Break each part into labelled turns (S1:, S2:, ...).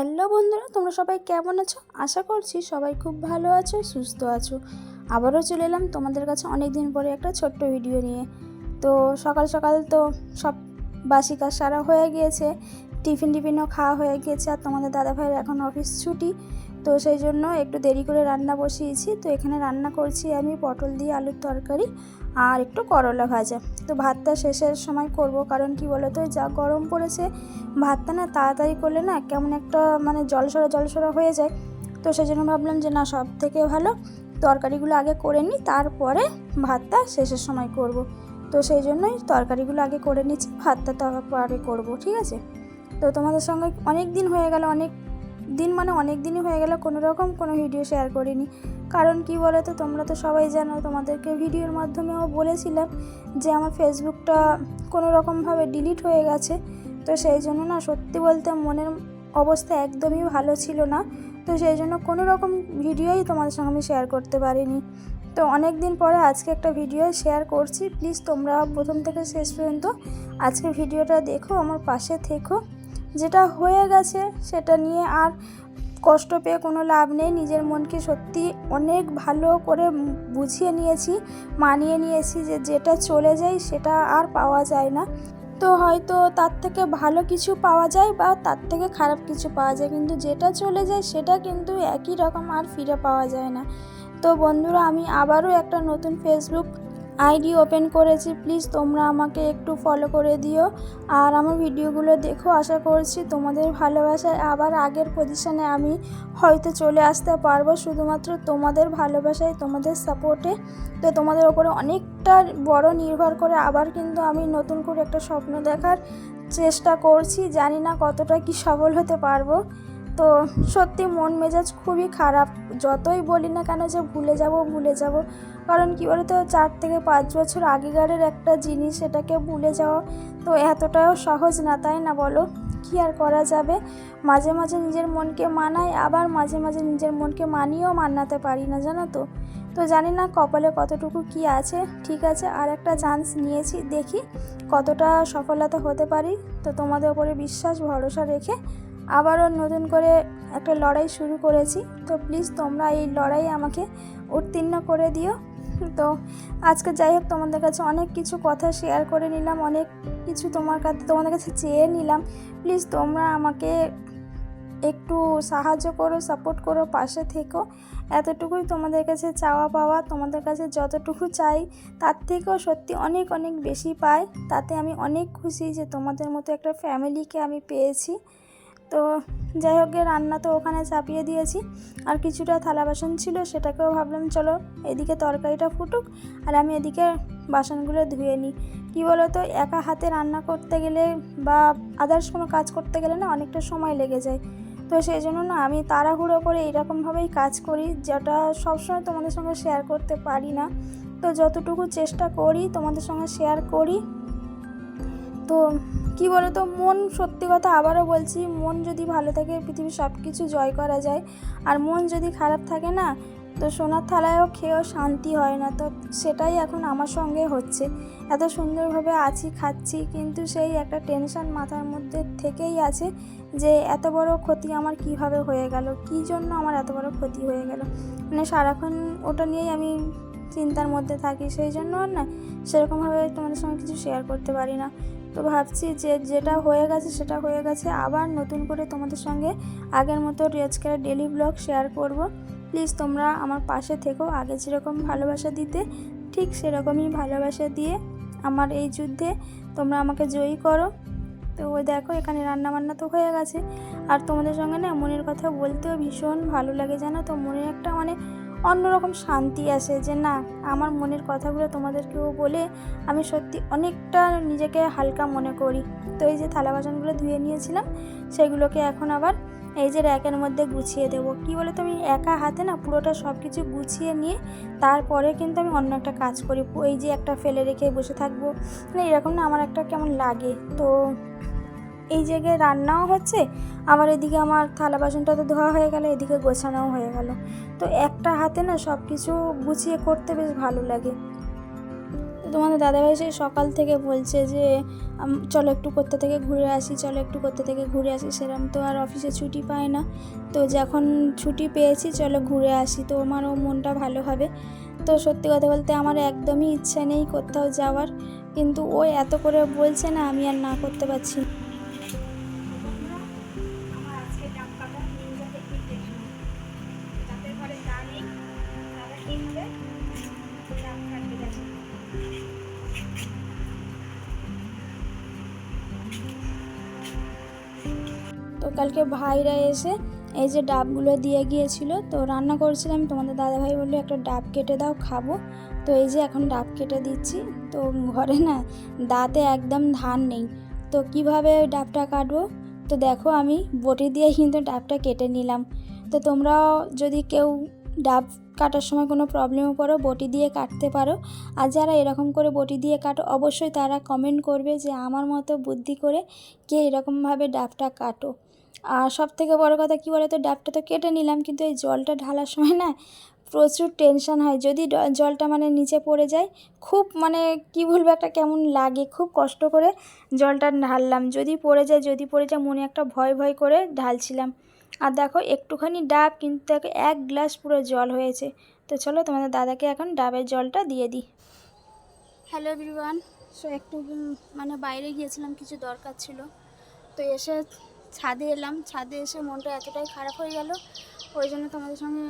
S1: Hello বন্ধুরা, তোমরা সবাই কেমন আছো? আশা করছি সবাই খুব ভালো আছো, সুস্থ আছো। আবারও চলে এলাম তোমাদের কাছে অনেক দিন পরে একটা ছোট্ট ভিডিও নিয়ে। তো সকাল সকাল তো সব বাসি কাজ সারা হয়ে গিয়েছে, টিফিন টিফিনও খাওয়া হয়ে গিয়েছে আর তোমাদের দাদাভাইয়ের এখন অফিস ছুটি। তো সেই জন্য একটু দেরি করে রান্না বসিয়েছি। তো এখানে রান্না করছি আমি পটল দিয়ে আলুর তরকারি আর একটু করলা ভাজা। তো ভাতটা শেষের সময় করব কারণ কি বলো তো যা গরম পড়েছে, ভাতটা না তাড়াতাড়ি করলে না কেমন একটা মানে জলসরা জলসরা হয়ে যায়। তো সেই জন্য ভাবলাম যে না সব থেকে ভালো তরকারিগুলো আগে করে নিই, তারপরে ভাতটা শেষের সময় করব। তো সেই জন্যই তরকারিগুলো আগে করে নিচ্ছি, ভাতটা তারপরে করব, ঠিক আছে? তো তোমাদের সঙ্গে অনেক দিন হয়ে গেল, অনেক দিন মানে অনেক দিনই হয়ে গেল, কোনো রকম কোনো ভিডিও শেয়ার করিনি। কারণ কি বলো তো তোমরা তো সবাই জানো, তোমাদেরকে ভিডিওর মাধ্যমেও বলেছিলাম যে আমার ফেসবুকটা কোনো রকমভাবে ডিলিট হয়ে গেছে। তো সেই জন্য না, সত্যি বলতে মনের অবস্থা একদমই ভালো ছিল না। তো সেই জন্য কোনো রকম ভিডিওই তোমাদের সঙ্গে আমি শেয়ার করতে পারিনি। তো অনেক দিন পরে আজকে একটা ভিডিও শেয়ার করছি। প্লিজ তোমরা প্রথম থেকে শেষ পর্যন্ত আজকে ভিডিওটা দেখো, আমার পাশে থেকো। যেটা হয়ে গেছে সেটা নিয়ে আর কষ্ট পেয়ে কোনো লাভ নেই। নিজের মনকে সত্যি অনেক ভালো করে বুঝিয়ে নিয়েছি, মানিয়ে নিয়েছি যে যেটা চলে যায় সেটা আর পাওয়া যায় না। তো হয়তো তার থেকে ভালো কিছু পাওয়া যায় বা তার থেকে খারাপ কিছু পাওয়া যায়, কিন্তু যেটা চলে যায় সেটা কিন্তু একই রকম আর ফিরে পাওয়া যায় না। তো বন্ধুরা, আমি আবারও একটা নতুন ফেসবুক আইডি ওপেন করেছি, প্লিজ তোমরা আমাকে একটু ফলো করে দিও। আর আমার ভিডিওগুলো দেখো, আশা করছি তোমাদের ভালোবাসায় আবার আগের পজিশনে আমি হয়তো চলে আসতে পারব। শুধুমাত্র তোমাদের ভালোবাসায়, তোমাদের সাপোর্টে তো তোমাদের ওপরে অনেকটা বড় নির্ভর করে আবার কিন্তু আমি নতুন করে একটা স্বপ্ন দেখার চেষ্টা করছি। জানি না কতটা কি সফল হতে পারব। তো সত্যি মন মেজাজ খুবই খারাপ। যতই বলি না কেন যে ভুলে যাব ভুলে যাব, কারণ কী বলতো, চার থেকে পাঁচ বছর আগেকারের একটা জিনিস সেটাকে ভুলে যাওয়া তো এতটাও সহজ না, তাই না বলো? কী আর করা যাবে? মাঝে মাঝে নিজের মনকে মানাই, আবার মাঝে মাঝে নিজের মনকে মানিয়েও মানাতে পারি না, জানো তো? তো জানি না কপালে কতটুকু কি আছে, ঠিক আছে? আর একটা চান্স নিয়েছি, দেখি কতটা সফলতা হতে পারি। তো তোমাদের উপরে বিশ্বাস, ভরসা রেখে আবারও নতুন করে একটা লড়াই শুরু করেছি। তো প্লিজ তোমরা এই লড়াই আমাকে উত্তীর্ণ করে দিও। তো আজকে যাই হোক, তোমাদের কাছে অনেক কিছু কথা শেয়ার করে নিলাম, অনেক কিছু তোমার কাছে তোমাদের কাছে চেয়ে নিলাম। প্লিজ তোমরা আমাকে একটু সাহায্য করো সাপোর্ট করো, পাশে থেকো। এতটুকুই তোমাদের কাছে চাওয়া পাওয়া, তোমাদের কাছে যতটুকু চাই, তার থেকেও সত্যি অনেক অনেক বেশি পাই। তাতে আমি অনেক খুশি যে তোমাদের মতো একটা ফ্যামিলিকে আমি পেয়েছি। তো যাই হোক রান্না তো ওখানে চাপিয়ে দিয়েছি। আর কিছুটা থালা বাসন ছিল, সেটাকেও ভাবলাম চলো এদিকে তরকারিটা ফুটুক আর আমি এদিকে বাসনগুলো ধুয়ে নিই। কী বলো তো একা হাতে রান্না করতে গেলে বা আদার্স কোনো কাজ করতে গেলে না অনেকটা সময় লেগে যায়। তো সেই জন্য না আমি তাড়াহুড়ো করে এইরকমভাবেই কাজ করি, যেটা সবসময় তোমাদের সঙ্গে শেয়ার করতে পারি না। তো যতটুকু চেষ্টা করি তোমাদের সঙ্গে শেয়ার করি তো কি বলো তো মন সত্যি কথা আবারও বলছি, মন যদি ভালো থাকে, পৃথিবীর সব কিছু জয় করা যায়। আর মন যদি খারাপ থাকে না, তো সোনার থালায়ও খেয়েও শান্তি হয় না। তো সেটাই এখন আমার সঙ্গে হচ্ছে। এত সুন্দরভাবে আছি, খাচ্ছি, কিন্তু সেই একটা টেনশন মাথার মধ্যে থেকেই আছে যে এত বড় ক্ষতি আমার কীভাবে হয়ে গেল? কী জন্য আমার এত বড় ক্ষতি হয়ে গেল? মানে সারাক্ষণ ওটা নিয়েই আমি চিন্তার মধ্যে থাকি। সেই জন্য আর না, সেরকমভাবে তোমাদের সঙ্গে কিছু শেয়ার করতে পারি না। তো ভাবছি যে যেটা হয়ে গেছে সেটা হয়ে গেছে। আবার নতুন করে তোমাদের সঙ্গে আগের মতো আজকের ডেলি ব্লগ শেয়ার করব। প্লিজ তোমরা আমার পাশে থেকো। আগে যেরকম ভালোবাসা দিতে, ঠিক সেরকমই ভালোবাসা দিয়ে আমার এই যুদ্ধে তোমরা আমাকে জয়ী করো। তো দেখো, এখানে রান্নাবান্না তো হয়ে গেছে। আর তোমাদের সঙ্গে না মনের কথা বলতেও ভীষণ ভালো লাগে জানো তো? মনে একটা মানে অন্যরকম শান্তি আসে যে না, আমার মনের কথাগুলো তোমাদেরকেও বলে আমি সত্যি অনেকটা নিজেকে হালকা মনে করি। তো এই যে থালা বাসনগুলো ধুয়ে নিয়েছিলাম, সেগুলোকে এখন আবার এই যে র্যাকের মধ্যে গুছিয়ে দেবো। কী বলে তো আমি একা হাতে না পুরোটা সব কিছু গুছিয়ে নিয়ে তারপরে কিন্তু আমি অন্য একটা কাজ করি। এই যে একটা ফেলে রেখে বসে থাকব মানে এরকম না আমার একটা কেমন লাগে। তো এই জায়গায় রান্নাও হচ্ছে, আবার এদিকে আমার থালা বাসনটা তো ধোয়া হয়ে গেল, এদিকে গোছানোও হয়ে গেল। তো একটা হাতে না সব কিছু গুছিয়ে করতে বেশ ভালো লাগে। তোমাদের দাদাভাই সেই সকাল থেকে বলছে যে চলো একটু কোথা থেকে ঘুরে আসি, চলো একটু কোথা থেকে ঘুরে আসি। সেরকম তো আর অফিসে ছুটি পায় না। তো যখন ছুটি পেয়েছি, চলো ঘুরে আসি। তো আমারও মনটা ভালো হবে। তো সত্যি কথা বলতে আমার একদমই ইচ্ছা নেই কোথাও যাওয়ার। কিন্তু ও এত করে বলছে না, আমি আর না করতে পারছি কালকে ভাইরা এসে এই যে ডাবগুলো দিয়ে গিয়েছিল, তো রান্না করছিলাম। তোমাদের দাদাভাই বলল, একটা ডাব কেটে দাও, খাব। তো এই যে এখন ডাব কেটে দিচ্ছি। তো ঘরে না দাঁতে একদম ধান নেই। তো কীভাবে ডাবটা কাটবো? তো দেখো আমি বটি দিয়ে কিন্তু ডাবটা কেটে নিলাম। তো তোমরাও যদি কেউ ডাব কাটার সময় কোনো প্রবলেমে পড়ো, বটি দিয়ে কাটতে পারো। আর যারা এরকম করে বটি দিয়ে কাটো, অবশ্যই তারা কমেন্ট করবে যে আমার মতো বুদ্ধি করে কে এরকমভাবে ডাবটা কাটো। আর সব থেকে বড় কথা কী বলো তো ডাবটা তো কেটে নিলাম, কিন্তু এই জলটা ঢালার সময় না প্রচুর টেনশন হয়। যদি জলটা মানে নিচে পড়ে যায়, খুব মানে কি বলব, একটা কেমন লাগে, খুব কষ্ট করে জলটা ঢাললাম। যদি পড়ে যায়, যদি পড়ে যায়, মনে একটা ভয় ভয় করে ঢালছিলাম। আর দেখো, একটুখানি ডাব, কিন্তু এক গ্লাস পুরো জল হয়েছে। তো চলো, তোমাদের দাদাকে এখন ডাবের জলটা দিয়ে দিই। হ্যালো এভরিওয়ান সো একটু মানে বাইরে গিয়েছিলাম, কিছু দরকার ছিল। তো এসে ছাদে এলাম, ছাদে এসে মনটা এতটাই খারাপ হয়ে গেল, ওই জন্য তোমাদের সঙ্গে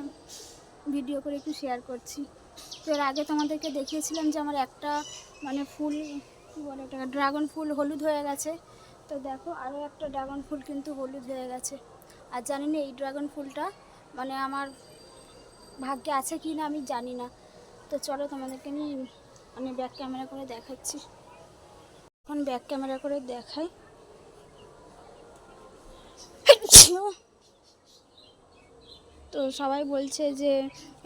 S1: ভিডিও করে একটু শেয়ার করছি। তো এর আগে তোমাদেরকে দেখিয়েছিলাম যে আমার একটা মানে ফুল, কী বলে ওটা ড্রাগন ফুল হলুদ হয়ে গেছে। তো দেখো আরও একটা ড্রাগন ফুল কিন্তু হলুদ হয়ে গেছে। আর জানি না এই ড্রাগন ফুলটা মানে আমার ভাগ্যে আছে কি না আমি জানি না। তো চলো তোমাদেরকে আমি মানে ব্যাক ক্যামেরা করে দেখাচ্ছি। এখন ব্যাক ক্যামেরা করে দেখাই। তো সবাই বলছে যে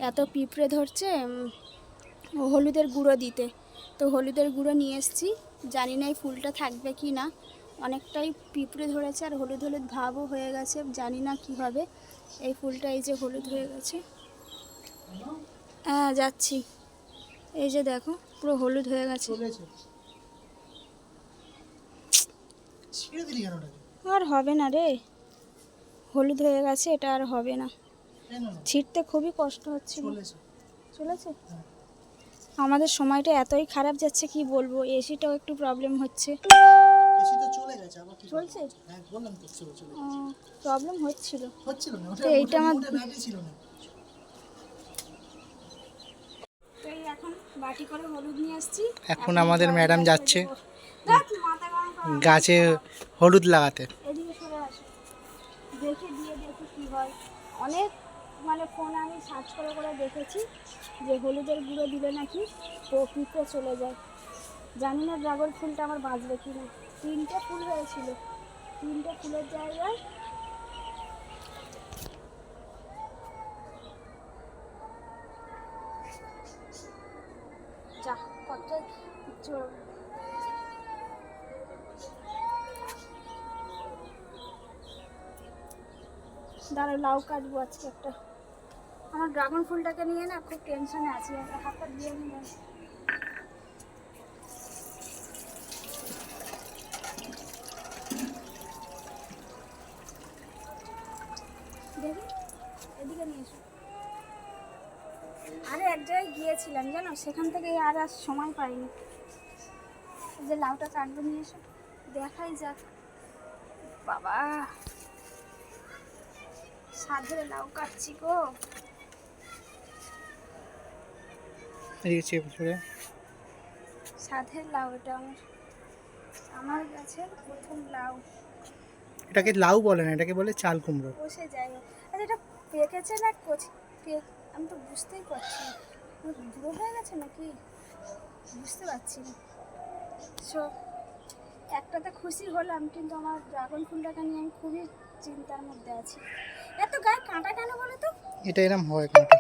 S1: এত পিঁপড়ে ধরছে হলুদের গুঁড়ো দিতে। তো হলুদের গুঁড়ো নিয়ে এসেছি জানি না এই ফুলটা থাকবে কি না। অনেকটাই পিঁপড়ে ধরেছে আর হলুদ হলুদ ভাবও হয়ে গেছে জানি না কি হবে। এই ফুলটা এই যে হলুদ হয়ে গেছে। হ্যাঁ যাচ্ছি। এই যে দেখো পুরো হলুদ হয়ে গেছে। আর হবে না রে। হলুদ হয়ে গেছে এটা আর হবে না? ছিঁড়তে খুবই কষ্ট হচ্ছিল
S2: চলেছে?
S1: চলেছে
S2: হ্যাঁ।
S1: আমাদের সময়টা এতই খারাপ যাচ্ছে কি বলব? এসিটাও একটু প্রবলেম হচ্ছে।
S2: এসি তো চলে গেছে আবার কি
S1: চলছে?
S2: হ্যাঁ বললাম তো চলে চলে।
S1: প্রবলেম হচ্ছিল।
S2: হচ্ছিল না ওটা
S1: তো এইটা আমার-
S2: ওটা ছিল না।
S1: এখন বাটি করে হলুদ নিয়ে আসছি।
S3: এখন আমাদের ম্যাডাম যাচ্ছে। গাছে হলুদ লাগাতে।
S1: দেখে দিয়ে দেখি কী হয়। অনেক মানে ফোনে আমি সার্চ করে করে দেখেছি যে হলুদের গুঁড়ো দিলে নাকি পিঁপড়ে চলে যায়। জানি না ড্রাগন ফুলটা আমার বাঁচবে কি না তিনটে ফুল হয়েছিল। তিনটে ফুলের জায়গায় যা, কত দাঁড়াও, লাউ কাটবো আজকে একটা। আমার ড্রাগন ফুলটাকে নিয়ে না খুব টেনশনে আছি হাতটা দিয়ে নিয়ে দেখি, এদিকে নিয়ে এসো। আরে এক জায়গায় গিয়েছিলাম, জানো? সেখান থেকে আর আর সময় পাইনি। যে লাউটা কাটবো নিয়ে এসো, দেখাই যাক। বাবা! সাধে লাউ কাটছি গো। সাধের লাউ এটা আমার আমার গাছের প্রথম লাউ।
S3: এটাকে লাউ বলে না এটাকে বলে চাল কুমড়ো।
S1: বসে যাই। হোক। আচ্ছা এটা পেকেছে না কচি? আমি তো বুঝতেই পারছি না। বুড়ো হয়ে গেছে নাকি? বুঝতে পারছি না। সো একটাতে খুশি হলাম কিন্তু আমার ড্রাগন ফুলটাকে নিয়ে আমি খুবই চিন্তার মধ্যে আছি। এত গায়ে কাঁটা কেন বলো তো?
S3: এটা এরম হয় কাঁটা।